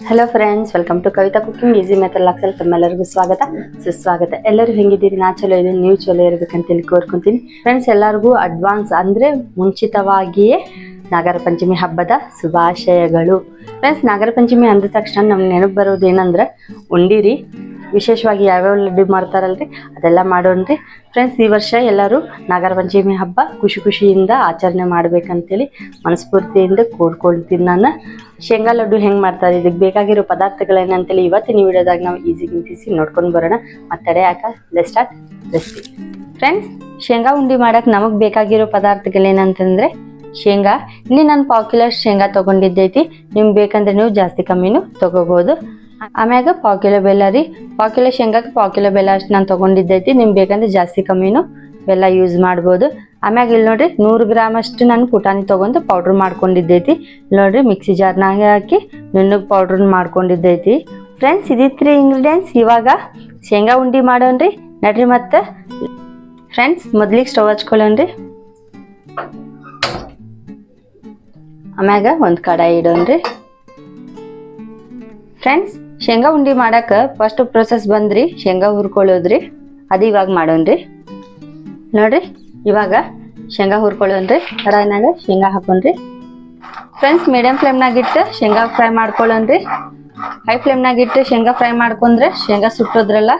Hello friends welcome to Kavita cooking easy method ಲಾಕ್ಸಲ್ ತಮ್ಮೆಲ್ಲರಿಗೂ ಸ್ವಾಗತ. ಸುಸ್ವಾಗತ. ಎಲ್ಲರೂ ಹೆಂಗಿದ್ದೀರಿ? ನಾ ಚಲೋ ಇದ್ದೀನಿ ನೀವು ಚಲೋ ಇರ್ಬೇಕಂತೇಳಿ ಕೋರ್ಕೊತೀನಿ. ಫ್ರೆಂಡ್ಸ್ ಎಲ್ಲರಿಗೂ ಅಡ್ವಾನ್ಸ್ ಅಂದರೆ ಮುಂಚಿತವಾಗಿಯೇ ನಾಗರ ಪಂಚಮಿ ಹಬ್ಬದ ಶುಭಾಶಯಗಳು. ಫ್ರೆಂಡ್ಸ್ ನಾಗರ ಪಂಚಮಿ ಅಂದ ತಕ್ಷಣ ನಮ್ಗೆ ನೆನಪು ಬರೋದು ಏನಂದ್ರೆ ಉಂಡಿರಿ ವಿಶೇಷವಾಗಿ ಯಾವ್ಯಾವ ಲಡ್ಡು ಮಾಡ್ತಾರಲ್ರಿ? ಅದೆಲ್ಲ ಮಾಡೋಣ್ರಿ. ಫ್ರೆಂಡ್ಸ್ ಈ ವರ್ಷ ಎಲ್ಲರೂ ನಾಗರ ಪಂಚಮಿ ಹಬ್ಬ ಖುಷಿ ಖುಷಿಯಿಂದ ಆಚರಣೆ ಮಾಡ್ಬೇಕಂತೇಳಿ ಮನಸ್ಫೂರ್ತಿಯಿಂದ ಕೋರ್ಕೊಳ್ತೀನಿ ನಾನು. ಶೇಂಗಾ ಲಡ್ಡು ಹೆಂಗೆ ಮಾಡ್ತಾರೆ? ಇದಕ್ಕೆ ಬೇಕಾಗಿರೋ ಪದಾರ್ಥಗಳೇನಂತೇಳಿ ಇವತ್ತಿನ ವಿಡಿಯೋದಾಗ ನಾವು ಈಸಿ ನಿಂತಿಸಿ ನೋಡ್ಕೊಂಡು ಬರೋಣ. ಮತ್ತೆ ಯಾಕ ಸ್ಟಾರ್ಟ್ ರೆಸಿಪಿ ಫ್ರೆಂಡ್ಸ್ ಶೇಂಗಾ ಉಂಡಿ ಮಾಡಕ್ಕೆ ನಮಗೆ ಬೇಕಾಗಿರೋ ಪದಾರ್ಥಗಳೇನಂತಂದ್ರೆ ಶೇಂಗಾ. ಇಲ್ಲಿ ನಾನು ಪಾವು ಕಿಲೋ ಶೇಂಗಾ ತೊಗೊಂಡಿದ್ದೈತಿ. ನಿಮ್ಗೆ ಬೇಕಂದ್ರೆ ನೀವು ಜಾಸ್ತಿ ಕಮ್ಮಿನೂ ತೊಗೋಬೋದು. ಆಮ್ಯಾಗ ಪಾವ್ ಕಿಲೋ ಬೆಲ್ಲ ರೀ. ಪಾವ್ ಕಿಲೋ ಶೇಂಗಾಕ್ಕೆ ಪಾವ್ ಕಿಲೋ ಬೆಲ್ಲ ಅಷ್ಟು ನಾನು ತೊಗೊಂಡಿದ್ದೈತಿ. ನಿಮ್ಗೆ ಬೇಕಂದ್ರೆ ಜಾಸ್ತಿ ಕಮ್ಮಿನು ಬೆಲ್ಲ ಯೂಸ್ ಮಾಡ್ಬೋದು. ಆಮ್ಯಾಗ ಇಲ್ಲಿ ನೋಡ್ರಿ ನೂರು ಗ್ರಾಮ್ ಅಷ್ಟು ನಾನು ಪುಟಾಣಿ ತೊಗೊಂಡು ಪೌಡ್ರ್ ಮಾಡ್ಕೊಂಡಿದ್ದೈತಿ. ನೋಡ್ರಿ ಮಿಕ್ಸಿ ಜಾರ್ನಾಗ ಹಾಕಿ ನುಣ್ಣಗೆ ಪೌಡ್ರ್ ಮಾಡ್ಕೊಂಡಿದ್ದೈತಿ. ಫ್ರೆಂಡ್ಸ್ ಇದಿತ್ರಿ ಇಂಗ್ರೀಡಿಯೆಂಟ್ಸ್ ಇವಾಗ ಶೇಂಗಾ ಉಂಡಿ ಮಾಡೋಣ್ರಿ. ನಡ್ರಿ ಮತ್ತೆ. ಫ್ರೆಂಡ್ಸ್ ಮೊದ್ಲಿಗೆ ಸ್ಟವ್ ಹಚ್ಕೊಳ್ಳೋಣ್ರಿ. ಆಮ್ಯಾಗ ಒಂದು ಕಡಾಯಿ ಇಡೋಣ್ರಿ. ಫ್ರೆಂಡ್ಸ್ ಶೇಂಗಾ ಉಂಡಿ ಮಾಡಕ್ಕೆ ಫಸ್ಟ್ ಪ್ರೊಸೆಸ್ ಬಂದ್ರಿ, ಶೇಂಗಾ ಹುರ್ಕೊಳ್ಳೋದ್ರಿ. ಅದು ಇವಾಗ ಮಾಡೋಣ್ರಿ. ನೋಡ್ರಿ, ಇವಾಗ ಶೇಂಗಾ ಹುರ್ಕೊಳ್ಳೋಣ್ರಿ ಕಡಾಯಿನಾಗ ಶೇಂಗಾ ಹಾಕೊಂಡ್ರಿ ಫ್ರೆಂಡ್ಸ್ ಮೀಡಿಯಂ ಫ್ಲೇಮ್ನಾಗ ಇಟ್ಟು ಶೇಂಗಾ ಫ್ರೈ ಮಾಡ್ಕೊಳ್ಳೋಣ್ರಿ. ಹೈ ಫ್ಲೇಮ್ನಾಗ ಇಟ್ಟು ಶೇಂಗಾ ಫ್ರೈ ಮಾಡ್ಕೊಂಡ್ರೆ ಶೇಂಗಾ ಸುಟ್ಟೋದ್ರಲ್ಲ,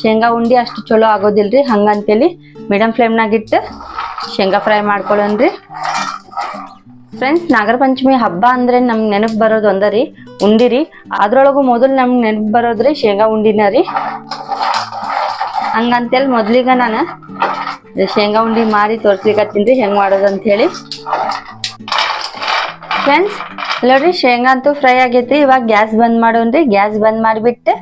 ಶೇಂಗಾ ಉಂಡಿ ಅಷ್ಟು ಚಲೋ ಆಗೋದಿಲ್ರಿ ಹಂಗಂತೇಳಿ ಮೀಡಿಯಂ ಫ್ಲೇಮ್ನಾಗ ಇಟ್ಟು ಶೇಂಗಾ ಫ್ರೈ ಮಾಡ್ಕೊಳ್ಳೋಣ್ರಿ. ಫ್ರೆಂಡ್ಸ್ ನಾಗರ ಪಂಚಮಿ ಹಬ್ಬ ಅಂದ್ರೆ ನಮ್ಗೆ ನೆನಪು ಬರೋದು ಒಂದರಿ, ಉಂಡಿರಿ. ಅದ್ರೊಳಗು ಮೊದಲು ನಮ್ಗೆ ನೆನಪು ಬರೋದ್ರಿ ಶೇಂಗಾ ಉಂಡಿನ ರೀ. ಹಂಗಂತೇಳಿ ಮೊದ್ಲಿಗ ನಾನು ಶೇಂಗಾ ಉಂಡಿ ಮಾಡಿ ತೋರ್ಸ್ಲಿಕತ್ತೀನಿ ಹೆಂಗ್ ಮಾಡೋದು ಅಂತ ಹೇಳಿ ಫ್ರೆಂಡ್ಸ್ ನೋಡ್ರಿ ಶೇಂಗಾ ಅಂತೂ ಫ್ರೈ ಆಗೈತಿ ಇವಾಗ ಗ್ಯಾಸ್ ಬಂದ್ ಮಾಡೋನ್ರಿ ಗ್ಯಾಸ್ ಬಂದ್ ಮಾಡಿಬಿಟ್ಟು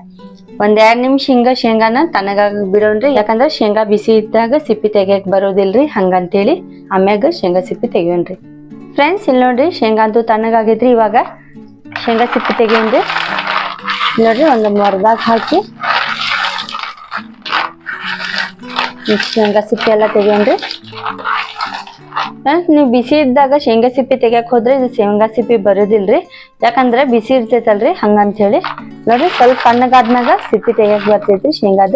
ಒಂದೆರಡು ನಿಮಿಷ ಹಿಂಗ ಶೇಂಗಾನ ತಣ್ಣಗಾಗಿ ಬಿಡೋನ್ರಿ ಯಾಕಂದ್ರೆ ಶೇಂಗಾ ಬಿಸಿ ಇದ್ದಾಗ ಸಿಪ್ಪಿ ತೆಗಿಯಕ್ ಬರೋದಿಲ್ರಿ ಹಂಗಂತೇಳಿ. ಆಮ್ಯಾಗ ಶೇಂಗಾ ಸಿಪ್ಪಿ ತೆಗಿಯೋಣ್ರಿ. ಫ್ರೆಂಡ್ಸ್ ಇಲ್ಲಿ ನೋಡ್ರಿ, ಶೇಂಗಾ ಅಂತೂ ತಣ್ಣಗಾಗೈತ್ರಿ ಇವಾಗ. ಶೇಂಗಾ ಸಿಪ್ಪೆ ಇಲ್ಲಿ ನೋಡ್ರಿ, ಒಂದು ಮರದಾಗ ಹಾಕಿ. ಶೇಂಗಾ ಸಿಪ್ಪೆ ಎಲ್ಲ ತೆಗೆಯಂದ್ರಿ ಫ್ರೆಂಡ್ಸ್ ನೀವು ಬಿಸಿ ಇದ್ದಾಗ ಶೇಂಗಾ ಸಿಪ್ಪೆ ತೆಗಿಯಕ್ಕೆ ಹೋದ್ರೆ ಇದು ಶೇಂಗಾ ಸಿಪ್ಪೆ ಬರೋದಿಲ್ರಿ. ಯಾಕಂದ್ರೆ ಬಿಸಿ ಇರ್ತೈತಲ್ರಿ ಹಂಗಂತ ಹೇಳಿ ನೋಡ್ರಿ, ಸ್ವಲ್ಪ ತಣ್ಣಗಾದ್ಮ್ಯಾಗ ಸಿಪ್ಪೆ ತೆಗಿಯಕ್ ಬರ್ತೈತಿ ಶೇಂಗಾದ.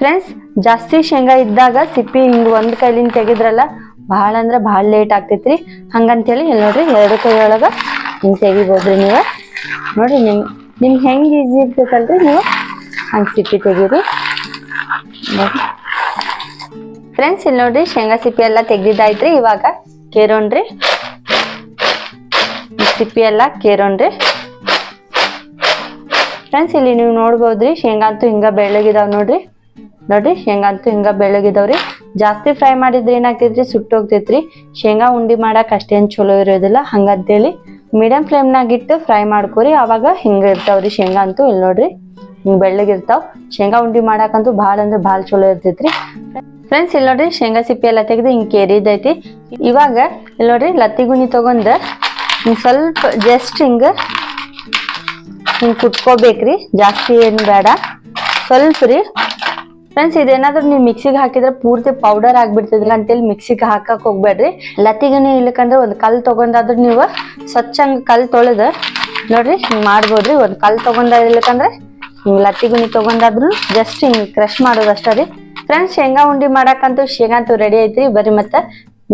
ಫ್ರೆಂಡ್ಸ್ ಜಾಸ್ತಿ ಶೇಂಗಾ ಇದ್ದಾಗ ಸಿಪ್ಪಿ ಹಿಂಗೆ ಒಂದು ಕೈಲಿಂದ ತೆಗಿದ್ರಲ್ಲ ಭಾಳ ಅಂದ್ರೆ ಭಾಳ ಲೇಟ್ ಆಗ್ತೈತ್ರಿ. ಹಂಗಂತೇಳಿ ಇಲ್ಲಿ ನೋಡ್ರಿ ಎರಡು ಕೈಯೊಳಗೆ ಹಿಂಗ್ ತೆಗಿಬೋದ್ರಿ ನೀವು. ನೋಡ್ರಿ ನಿಮ್, ನಿಮ್ಗೆ ಹೆಂಗೆ ಈಸಿ ಇರ್ತೈತಲ್ರಿ ನೀವು? ಹಂಗೆ ಸಿಪ್ಪಿ ತೆಗೀರಿ. ಫ್ರೆಂಡ್ಸ್ ಇಲ್ಲಿ ನೋಡ್ರಿ ಶೇಂಗಾ ಸಿಪ್ಪಿ ಎಲ್ಲ ತೆಗ್ದಿದ್ದಾಯ್ತ್ರಿ ಇವಾಗ. ಕೇರೋಣ್ರಿ. ಸಿಪ್ಪಿ ಎಲ್ಲ ಕೇರೋಣ್ರಿ. ಫ್ರೆಂಡ್ಸ್ ಇಲ್ಲಿ ನೀವು ನೋಡ್ಬೋದ್ರಿ ಶೇಂಗಾ ಅಂತೂ ಹಿಂಗ ಬೆಳ್ಳಗಿದಾವ್ ನೋಡ್ರಿ. ನೋಡ್ರಿ, ಶೇಂಗಾ ಅಂತೂ ಹಿಂಗ ಬೆಳ್ಳಗಿದಾವ್ರಿ. ಜಾಸ್ತಿ ಫ್ರೈ ಮಾಡಿದ್ರೆ ಏನಾಗ್ತೈತ್ರಿ? ಸುಟ್ಟೋಗ್ತೈತ್ರಿ. ಶೇಂಗಾ ಉಂಡಿ ಮಾಡಕ್ ಅಷ್ಟೇನ್ ಚಲೋ ಇರೋದಿಲ್ಲ. ಹಂಗಂತೇಳಿ ಮೀಡಿಯಂ ಫ್ಲೇಮ್ನಾಗ ಇಟ್ಟು ಫ್ರೈ ಮಾಡ್ಕೋರಿ. ಅವಾಗ ಹಿಂಗ ಇರ್ತಾವ್ರಿ ಶೇಂಗಾ ಅಂತೂ ಇಲ್ಲಿ ನೋಡ್ರಿ. ಹಿಂಗೆ ಬೆಳ್ಳಗಿರ್ತಾವ್ ಶೇಂಗಾ ಉಂಡಿ ಮಾಡಕ್ಕಂತೂ ಭಾಳ ಅಂದ್ರೆ ಭಾಳ ಚಲೋ ಇರ್ತೈತ್ರಿ. ಫ್ರೆಂಡ್ಸ್ ಇಲ್ಲಿ ನೋಡ್ರಿ ಶೇಂಗಾ ಸಿಪ್ಪಿ ಎಲ್ಲ ತೆಗೆದು ಹಿಂಗೆ ಕೇರಿದೈತಿ. ಇವಾಗ ಇಲ್ಲಿ ನೋಡ್ರಿ ಲತ್ತಿ ಗುಣಿ ತಗೊಂಡ್ ಹಿಂಗ್ ಸ್ವಲ್ಪ ಜಸ್ಟ್ ಹಿಂಗ ಹಿಂಗ್ ಕುಟ್ಕೋಬೇಕ್ರಿ. ಜಾಸ್ತಿ ಏನು ಬೇಡ. ಸ್ವಲ್ಪ ರೀ ಫ್ರೆಂಡ್ಸ್ ಇದೇನಾದ್ರೂ ನೀವು ಮಿಕ್ಸಿಗೆ ಹಾಕಿದ್ರೆ ಪೂರ್ತಿ ಪೌಡರ್ ಆಗಿಬಿಡ್ತದ್ರಿ ಅಂತೇಳಿ ಮಿಕ್ಸಿಗೆ ಹಾಕಕ್ಕೆ ಹೋಗ್ಬೇಡ್ರಿ. ಲತ್ತಿಗನಿ ಇಲ್ಲಕಂದ್ರೆ ಒಂದು ಕಲ್ ತೊಗೊಂಡಾದ್ರೂ ನೀವು ಸ್ವಚ್ಛ ಹಂಗ ಕಲ್ ತೊಳೆದು ನೋಡ್ರಿ ಹಿಂಗೆ ಮಾಡ್ಬೋದ್ರಿ. ಒಂದು ಕಲ್ ತೊಗೊಂಡ ಇಲ್ಲಕಂದ್ರೆ ಹಿಂಗೆ ಲತ್ತಿಗುಣಿ ತಗೊಂಡಾದ್ರು ಜಸ್ಟ್ ಹಿಂಗೆ ಕ್ರಶ್ ಮಾಡೋದು ಅಷ್ಟೇ ರೀ. ಫ್ರೆಂಡ್ಸ್ ಶೇಂಗಾ ಉಂಡಿ ಮಾಡಕ್ಕಂತೂ ಶೇಂಗಾ ಅಂತೂ ರೆಡಿ ಐತ್ರಿ. ಬರೀ ಮತ್ತೆ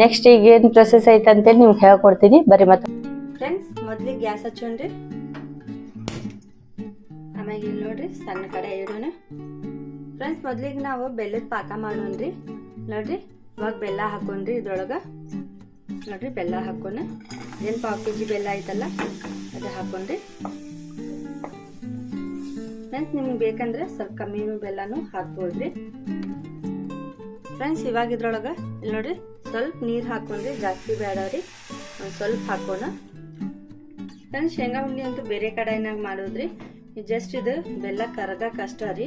ನೆಕ್ಸ್ಟ್ ಈಗ ಏನು ಪ್ರೊಸೆಸ್ ಐತೆ ಅಂತೇಳಿ ನಿಮ್ಗೆ ಹೇಳ್ಕೊಡ್ತೀನಿ. ಬರೀ ಮತ್ತೆ. ಫ್ರೆಂಡ್ಸ್ ಮೊದ್ಲಿಗೆ ಗ್ಯಾಸ್ ಹಚ್ಚೋಣ್ರಿ. ಆಮೇಲೆ ಇಲ್ಲಿ ನೋಡ್ರಿ ಸಣ್ಣ ಕಡೆ ಇಡೋಣ ಫ್ರೆಂಡ್ಸ್ ಮೊದ್ಲಿಗೆ ನಾವು ಬೆಲ್ಲದ ಪಾಕ ಮಾಡೋಣ್ರಿ. ನೋಡ್ರಿ, ಇವಾಗ ಬೆಲ್ಲ ಹಾಕೊಂಡ್ರಿ ಇದ್ರೊಳಗೆ. ನೋಡ್ರಿ, ಬೆಲ್ಲ ಹಾಕೋಣ ಏನು ಪಾವ್ ಕೆ ಜಿ ಬೆಲ್ಲ ಐತಲ್ಲ, ಅದು ಹಾಕೊಂಡ್ರಿ. ಫ್ರೆಂಡ್ಸ್ ನಿಮ್ಗೆ ಬೇಕಂದ್ರೆ ಸ್ವಲ್ಪ ಕಮ್ಮಿನೂ ಬೆಲ್ಲನೂ ಹಾಕ್ಬೋದ್ರಿ. ಫ್ರೆಂಡ್ಸ್ ಇವಾಗ ಇದ್ರೊಳಗೆ ಇಲ್ಲಿ ನೋಡ್ರಿ, ಸ್ವಲ್ಪ ನೀರು ಹಾಕೊಂಡ್ರಿ, ಜಾಸ್ತಿ ಬೇಡ ರೀ. ಒಂದು ಸ್ವಲ್ಪ ಹಾಕೋಣ. ಫ್ರೆಂಡ್ಸ್ ಶೇಂಗಾ ಉಂಡಿ ಅಂತೂ ಬೇರೆ ಕಡೆನಾಗ ಮಾಡೋದ್ರಿ. ಜಸ್ಟ್ ಇದು ಬೆಲ್ಲ ಕರಗಕ್ಕೆ ಕಷ್ಟ ರೀ.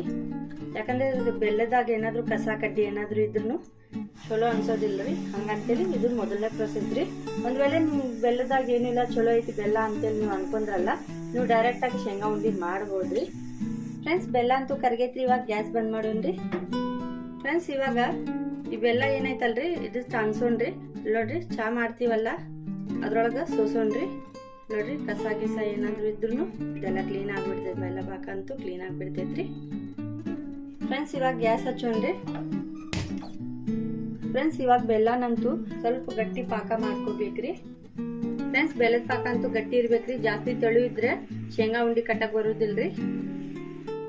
ಯಾಕಂದ್ರೆ ಇದು ಬೆಲ್ಲದಾಗ ಏನಾದರೂ ಕಸ ಕಡ್ಡಿ ಏನಾದರೂ ಇದ್ರೂ ಚಲೋ ಅನ್ಸೋದಿಲ್ಲ ರೀ ಹಂಗಂತೇಳಿ ಇದು ಮೊದಲನೇ ಪ್ರೊಸೆಸ್ ರೀ. ಒಂದ್ ವೇಳೆ ನಿಮ್ಗೆ ಬೆಲ್ಲದಾಗ ಏನಿಲ್ಲ, ಚಲೋ ಐತಿ ಬೆಲ್ಲ ಅಂತೇಳಿ ನೀವು ಅನ್ಕೊಂಡ್ರಲ್ಲ, ನೀವು ಡೈರೆಕ್ಟ್ ಆಗಿ ಶೇಂಗಾ ಉಂಡಿ ಮಾಡ್ಬೋದ್ರಿ. ಫ್ರೆಂಡ್ಸ್ ಬೆಲ್ಲ ಅಂತೂ ಕರಗೈತ್ರಿ, ಇವಾಗ ಗ್ಯಾಸ್ ಬಂದ್ ಮಾಡೋಣ್ರಿ. ಫ್ರೆಂಡ್ಸ್ ಇವಾಗ ಈ ಬೆಲ್ಲ ಏನೈತಲ್ರಿ, ಇದು ಚಾನ್ಸೋಣ್ರಿ ನೋಡ್ರಿ, ಚಾ ಮಾಡ್ತೀವಲ್ಲ, ಅದ್ರೊಳಗೆ ಸೋಸೋಣ್ರಿ. ನೋಡ್ರಿ, ಕಸ ಗಿಸ ಏನಾದರೂ ಇದ್ರೂ ಇದೆಲ್ಲ ಕ್ಲೀನ್ ಆಗಿಬಿಡ್ತೈತೆ, ಬೆಲ್ಲ ಪಾಕ ಅಂತೂ ಕ್ಲೀನ್ ಆಗ್ಬಿಡ್ತೈತ್ರಿ. ಫ್ರೆಂಡ್ಸ್ ಇವಾಗ ಗ್ಯಾಸ್ ಹಚ್ಚೋಣ್ರಿ. ಫ್ರೆಂಡ್ಸ್ ಇವಾಗ ಬೆಲ್ಲನಂತೂ ಸ್ವಲ್ಪ ಗಟ್ಟಿ ಪಾಕ ಮಾಡ್ಕೋಬೇಕ್ರಿ. ಫ್ರೆಂಡ್ಸ್ ಬೆಲ್ಲದ ಪಾಕ ಅಂತೂ ಗಟ್ಟಿ ಇರ್ಬೇಕ್ರಿ. ಜಾಸ್ತಿ ತೆಳು ಇದ್ರೆ ಶೇಂಗಾ ಉಂಡಿ ಕಟ್ಟಕ್ ಬರೋದಿಲ್ರಿ.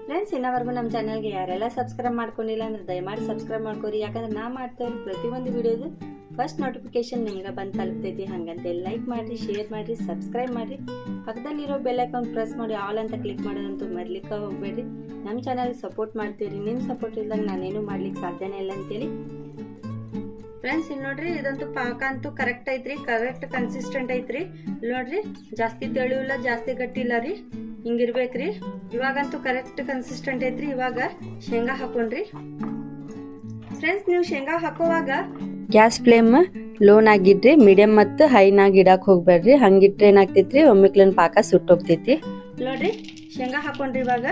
ಫ್ರೆಂಡ್ಸ್ ಇನ್ನವರೆಗೂ ನಮ್ಮ ಚಾನಲ್ಗೆ ಯಾರೆಲ್ಲ ಸಬ್ಸ್ಕ್ರೈಬ್ ಮಾಡ್ಕೊಂಡಿಲ್ಲ ಅಂದ್ರೆ ದಯಮಾಡಿ ಸಬ್ಸ್ಕ್ರೈಬ್ ಮಾಡ್ಕೊರಿ. ಯಾಕಂದ್ರೆ ನಾ ಮಾಡ್ತಾ ಪ್ರತಿಯೊಂದು ವಿಡಿಯೋದು ಫಸ್ಟ್ ನೋಟಿಫಿಕೇಶನ್ ನಿಮ್ಗೆ ಬಂದು ತಲುಪ್ತೈತಿ, ಹಾಗಂತೆ ಲೈಕ್ ಮಾಡಿರಿ ಶೇರ್ ಮಾಡಿರಿ ಸಬ್ಸ್ಕ್ರೈಬ್ ಮಾಡಿರಿ. ಪಕ್ಕದಲ್ಲಿರೋ ಬೆಲ್ ಐಕಾನ್ ಪ್ರೆಸ್ ಮಾಡಿ ಆಲ್ ಅಂತ ಕ್ಲಿಕ್ ಮಾಡೋದಂತೂ ಮರ್ಲಿಕ್ಕೆ ಹೋಗಬೇಡ್ರಿ. ನಮ್ಮ ಚಾನಲ್ ಸಪೋರ್ಟ್ ಮಾಡ್ತೀರಿ ನಿಮ್ಮ ಸಪೋರ್ಟ್ ಇಲ್ದಂಗೆ ನಾನೇನು ಮಾಡ್ಲಿಕ್ಕೆ ಸಾಧ್ಯನೇ ಇಲ್ಲ ಅಂತೇಳಿ. ಫ್ರೆಂಡ್ಸ್ ಇಲ್ಲಿ ನೋಡ್ರಿ, ಇದಂತೂ ಪಾಕ ಅಂತೂ ಕರೆಕ್ಟ್ ಐತ್ರಿ ಕರೆಕ್ಟ್ ಕನ್ಸಿಸ್ಟೆಂಟ್ ಐತ್ರಿ. ಇಲ್ಲಿ ನೋಡ್ರಿ, ಜಾಸ್ತಿ ತೆಳು ಜಾಸ್ತಿ ಗಟ್ಟಿ ಇಲ್ಲ ರೀ. ಹಿಂಗಿರ್ಬೇಕ್ರಿ. ಇವಾಗಂತೂ ಕರೆಕ್ಟ್ ಕನ್ಸಿಸ್ಟೆಂಟ್ ಐತ್ರಿ, ಇವಾಗ ಶೇಂಗಾ ಹಾಕೊಂಡ್ರಿ. ಫ್ರೆಂಡ್ಸ್ ನೀವು ಶೇಂಗಾ ಹಾಕೋವಾಗ ಗ್ಯಾಸ್ ಫ್ಲೇಮ್ ಲೋನ್ ಆಗಿದ್ರಿ ಮೀಡಿಯಂ ಮತ್ತು ಹೈನಾಗಿ ಇಡಕ್ಕೆ ಹೋಗ್ಬೇಡ್ರಿ ಹಂಗಿಟ್ರೆ ಏನಾಗ್ತೈತ್ರಿ? ಒಮ್ಮಿಕ್ಲನ್ ಪಾಕ ಸುಟ್ಟೋಗ್ತೈತಿ. ನೋಡ್ರಿ, ಶೇಂಗಾ ಹಾಕೊಂಡ್ರಿ ಇವಾಗ.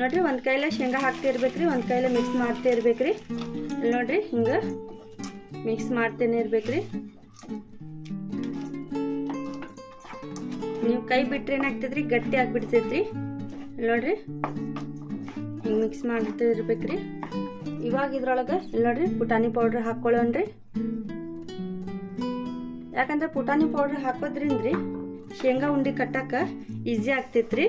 ನೋಡ್ರಿ, ಒಂದ್ ಕೈಲ ಶೇಂಗಾ ಹಾಕ್ತಾ ಇರ್ಬೇಕ್ರಿ, ಒಂದ್ ಕೈಲೇ ಮಿಕ್ಸ್ ಮಾಡ್ತಾ ಇರ್ಬೇಕ್ರಿ. ನೋಡ್ರಿ, ಹಿಂಗ ಮಿಕ್ಸ್ ಮಾಡ್ತೇನೆ ಇರ್ಬೇಕ್ರಿ. ನೀವು ಕೈ ಬಿಟ್ರೆ ಏನಾಗ್ತೈತ್ರಿ? ಗಟ್ಟಿ ಆಗ್ಬಿಡ್ತೈತ್ರಿ. ನೋಡ್ರಿ, ಹಿಂಗೆ ಮಿಕ್ಸ್ ಮಾಡ್ತಾ ಇರ್ಬೇಕ್ರಿ. ಇವಾಗ ಇದ್ರೊಳಗೆ ಇಲ್ಲಿ ನೋಡ್ರಿ, ಪುಟಾಣಿ ಪೌಡ್ರ್ ಹಾಕ್ಕೊಳ್ಳೋಣ್ರಿ ಯಾಕಂದ್ರೆ ಪುಟಾಣಿ ಪೌಡ್ರ್ ಹಾಕೋದ್ರಿಂದ್ರಿ ಶೇಂಗಾ ಉಂಡಿ ಕಟ್ಟಕ್ಕೆ ಈಸಿ ಆಗ್ತೈತ್ರಿ.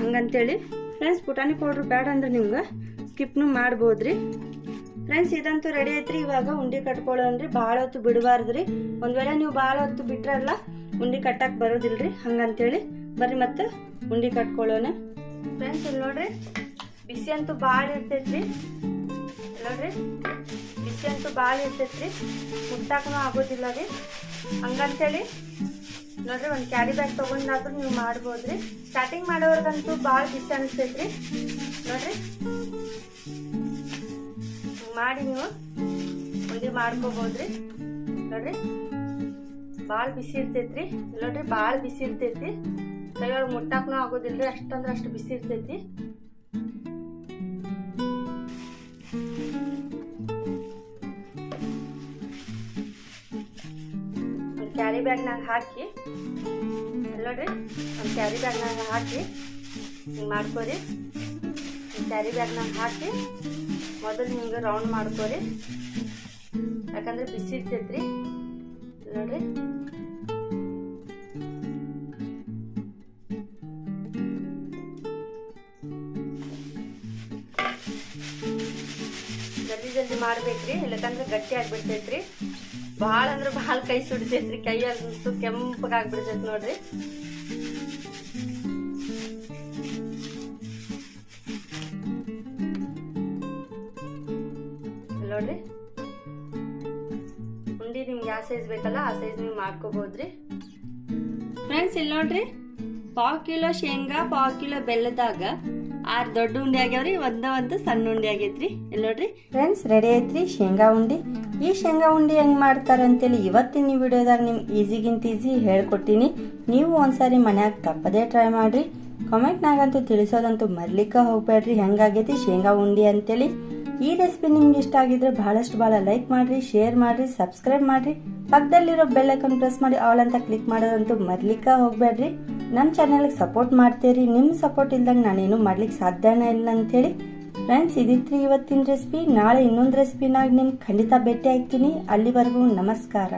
ಹಂಗಂತೇಳಿ ಫ್ರೆಂಡ್ಸ್ ಪುಟಾಣಿ ಪೌಡ್ರ್ ಬೇಡ ಅಂದ್ರೆ ನಿಮ್ಗೆ ಸ್ಕಿಪ್ನು ಮಾಡ್ಬೋದ್ರಿ. ಫ್ರೆಂಡ್ಸ್ ಇದಂತೂ ರೆಡಿ ಐತ್ರಿ ಇವಾಗ ಉಂಡಿ ಕಟ್ಕೊಳ್ಳೋಣ್ರಿ. ಭಾಳ ಹೊತ್ತು ಬಿಡಬಾರ್ದ್ರಿ. ಒಂದ್ ವೇಳೆ ನೀವು ಭಾಳ ಹೊತ್ತು ಬಿಟ್ರಲ್ಲ, ಉಂಡಿ ಕಟ್ಟಕ್ ಬರೋದಿಲ್ರಿ. ಹಂಗಂತೇಳಿ, ಬರ್ರಿ ಮತ್ತೆ ಉಂಡಿ ಕಟ್ಕೊಳ್ಳೋಣ. ಫ್ರೆಂಡ್ಸ್ ಇಲ್ಲಿ ನೋಡ್ರಿ, ಬಿಸಿ ಅಂತೂ ಭಾಳ ಇರ್ತೈತ್ರಿ. ನೋಡ್ರಿ ಬಿಸಿ ಅಂತೂ ಭಾಳ ಇರ್ತೈತ್ರಿ. ಮುಟ್ಟಾಕನೂ ಆಗೋದಿಲ್ಲ ರೀ. ಹಂಗಂತೇಳಿ ನೋಡ್ರಿ, ಒಂದು ಕ್ಯಾರಿ ಬ್ಯಾಗ್ ತೊಗೊಂಡಾದ್ರೂ ನೀವು ಮಾಡ್ಬೋದ್ರಿ. ಸ್ಟಾರ್ಟಿಂಗ್ ಮಾಡೋರ್ಗಂತೂ ಭಾಳ ಬಿಸಿ ಅನಿಸ್ತೈತ್ರಿ. ನೋಡ್ರಿ. ಮಾಡಿ ನೀವು ಮುಂದೆ ಮಾಡ್ಕೋಬೋದ್ರಿ. ನೋಡ್ರಿ. ಭಾಳ ಬಿಸಿ ಇರ್ತೈತ್ರಿ. ನೋಡ್ರಿ ಭಾಳ ಬಿಸಿ ಇರ್ತೈತಿ ಕೈಯೊಳಗೆ ಆಗೋದಿಲ್ಲ ರೀ ಅಷ್ಟಂದ್ರೆ ಅಷ್ಟು ಬಿಸಿ ಇರ್ತೈತಿ. ಬ್ಯಾಗ್ನಾಗ ಹಾಕಿ, ನೋಡ್ರಿ, ಒಂದು ಕ್ಯಾರಿ ಬ್ಯಾಗ್ನಾಗ ಹಾಕಿ, ಹಿಂಗೆ ಮಾಡ್ಕೋರಿ. ಕ್ಯಾರಿ ಬ್ಯಾಗ್ನಾಗ ಹಾಕಿ, ಮೊದಲು ಹಿಂಗೆ ರೌಂಡ್ ಮಾಡ್ಕೋರಿ. ಯಾಕಂದ್ರೆ ಬಿಸಿ ಇರ್ತೈತ್ರಿ. ನೋಡ್ರಿ. ಜಲ್ದಿ ಜಲ್ದಿ ಮಾಡ್ಬೇಕ್ರಿ ಇಲ್ಲಕಂದ್ರೆ ಗಟ್ಟಿ ಆಗ್ಬಿಡ್ತೈತ್ರಿ. ಭಾಳ ಅಂದ್ರೆ ಭಾಳ ಕೈ ಸುಡಿತೈತ್ರಿ ಕೈಯಲ್ಲಂತೂ ಕೆಂಪಗಾಗ್ಬಿಡ್ತೈತಿ ನೋಡ್ರಿ. ನೋಡ್ರಿ. ಉಂಡಿ ನಿಮ್ಗೆ ಯಾವ ಸೈಜ್ ಬೇಕಲ್ಲ ಆ ಸೈಜ್ ನೀವು ಮಾಡ್ಕೋಬಹುದ್ರಿ ಫ್ರೆಂಡ್ಸ್ ಇಲ್ಲಿ ನೋಡ್ರಿ ಪಾವ್ ಕಿಲೋ ಶೇಂಗಾ ಪಾವ್ ಕಿಲೋ ಬೆಲ್ಲದಾಗ ಆರು ದೊಡ್ಡ ಉಂಡೆ ಆಗ್ಯಾವ್ರಿ ಒಂದ ಒಂದು ಸಣ್ಣ ಉಂಡೆ ಆಗೈತ್ರಿ. ಇಲ್ಲಿ ನೋಡ್ರಿ. ಫ್ರೆಂಡ್ಸ್ ರೆಡಿ ಐತ್ರಿ? ಶೇಂಗಾ ಉಂಡಿ. ಈ ಶೇಂಗಾ ಉಂಡಿ ಹೆಂಗ್ ಮಾಡ್ತಾರೆ ಅಂತೇಳಿ ಇವತ್ತಿನ ವಿಡಿಯೋದಾಗ ನಿಮ್ಗೆ ಈಸಿಗಿಂತ ಈಸಿ ಹೇಳ್ಕೊಟ್ಟಿನಿ ನೀವು ಒಂದ್ಸಾರಿ ಮನ್ಯಾಗ ತಪ್ಪದೇ ಟ್ರೈ ಮಾಡ್ರಿ. ಕಾಮೆಂಟ್ನಾಗಂತೂ ತಿಳಿಸೋದಂತೂ ಮರ್ಲಿಕ್ಕೆ ಹೋಗ್ಬೇಡ್ರಿ ಹೆಂಗಾಗೈತಿ ಶೇಂಗಾ ಉಂಡಿ ಅಂತೇಳಿ. ಈ ರೆಸಿಪಿ ನಿಮ್ಗೆ ಇಷ್ಟ ಆಗಿದ್ರೆ ಬಹಳಷ್ಟು ಭಾಳ ಲೈಕ್ ಮಾಡ್ರಿ ಶೇರ್ ಮಾಡ್ರಿ ಸಬ್ಸ್ಕ್ರೈಬ್ ಮಾಡ್ರಿ. ಪಕ್ಕದಲ್ಲಿರೋ ಬೆಲ್ ಐಕನ್ ಪ್ರೆಸ್ ಮಾಡಿ ಆಲ್ ಅಂತ ಕ್ಲಿಕ್ ಮಾಡೋದಂತೂ ಮರ್ಲಿಕ್ಕೆ ಹೋಗ್ಬೇಡ್ರಿ ನಮ್ಮ ಚಾನಲ್ಗೆ ಸಪೋರ್ಟ್ ಮಾಡ್ತೀರಿ. ನಿಮ್ಮ ಸಪೋರ್ಟ್ ಇಲ್ದಂಗೆ ನಾನೇನು ಮಾಡ್ಲಿಕ್ಕೆ ಸಾಧ್ಯನೇ ಇಲ್ಲ ಅಂತೇಳಿ ಫ್ರೆಂಡ್ಸ್ ಇದಿತ್ರಿ ಇವತ್ತಿನ ರೆಸಿಪಿ ನಾಳೆ ಇನ್ನೊಂದು ರೆಸಿಪಿನಾಗ ನಿಮ್ಗೆ ಖಂಡಿತ ಭೇಟಿ ಆಗ್ತೀನಿ. ಅಲ್ಲಿವರೆಗೂ ನಮಸ್ಕಾರ.